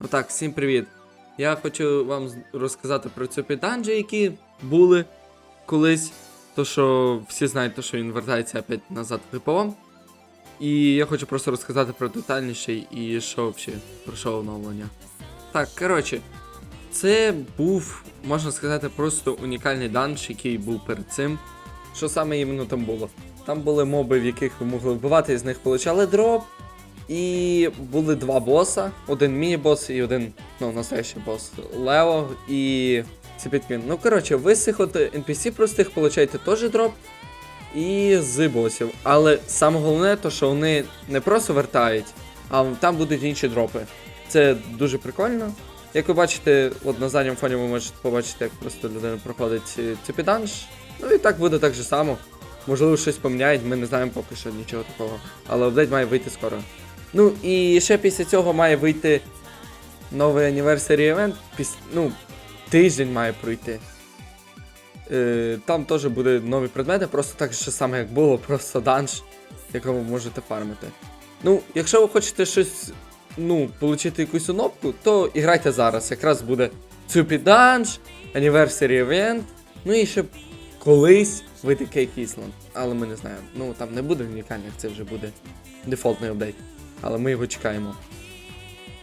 Отак, всім привіт. Я хочу вам розказати про ці піданджі, які були колись. То, що всі знають, то, що він вертається опять назад в ГПО. І я хочу просто розказати про детальніше і що взагалі, про що оновлення. Так, коротше, це був, можна сказати, просто унікальний данж, який був перед цим. Що саме іменно там було? Там були моби, в яких ви могли вбивати, і з них получали дроп. І були два боса: один міні-бос і один, ну, настоящий бос Лео і Сіпіткін. Ну, коротше, ви з цих от NPC простих получаєте теж дроп і з босів. Але саме головне, то що вони не просто вертають, а там будуть інші дропи. Це дуже прикольно. Як ви бачите, от на задньому фоні ви можете побачити, як просто людина проходить е, цей піданж. Ну і так буде так же само. Можливо, щось поміняють, ми не знаємо поки що нічого такого. Але апдейт має вийти скоро. Ну і ще після цього має вийти новий анniversary event. Піс... Ну, тиждень має пройти. Е, там теж буде нові предмети, просто так же саме, як було, просто данж, якого ви можете фармити. Ну, якщо ви хочете щось, ну, отримати якусь онопку, то іграйте зараз. Якраз буде Цупі данж, Anniversary Event, ну і ще колись вийде Кейк Ісланд. Але ми не знаємо. Ну там не буде унікальних, це вже буде дефолтний апдейт. Але ми його чекаємо.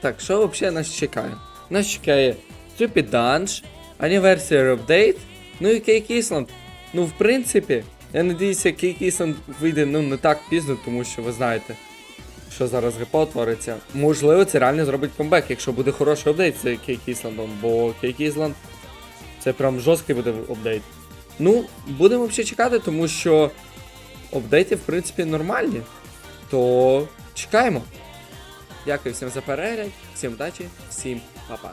Так, що взагалі нас чекає? Нас чекає Stupid Dunge, Anniversary Update, ну і Cake Island. Ну, в принципі, я надіюся, Cake Island вийде ну, не так пізно, тому що ви знаєте, що зараз ГПО твориться. Можливо, це реально зробить комбек, якщо буде хороший апдейт з Cake Island, бо Cake Island це прям жорсткий буде апдейт. Ну, будемо взагалі чекати, тому що апдейти, в принципі, нормальні. То чекаємо. Дякую всім за перегляд, всім удачі, всім па-па.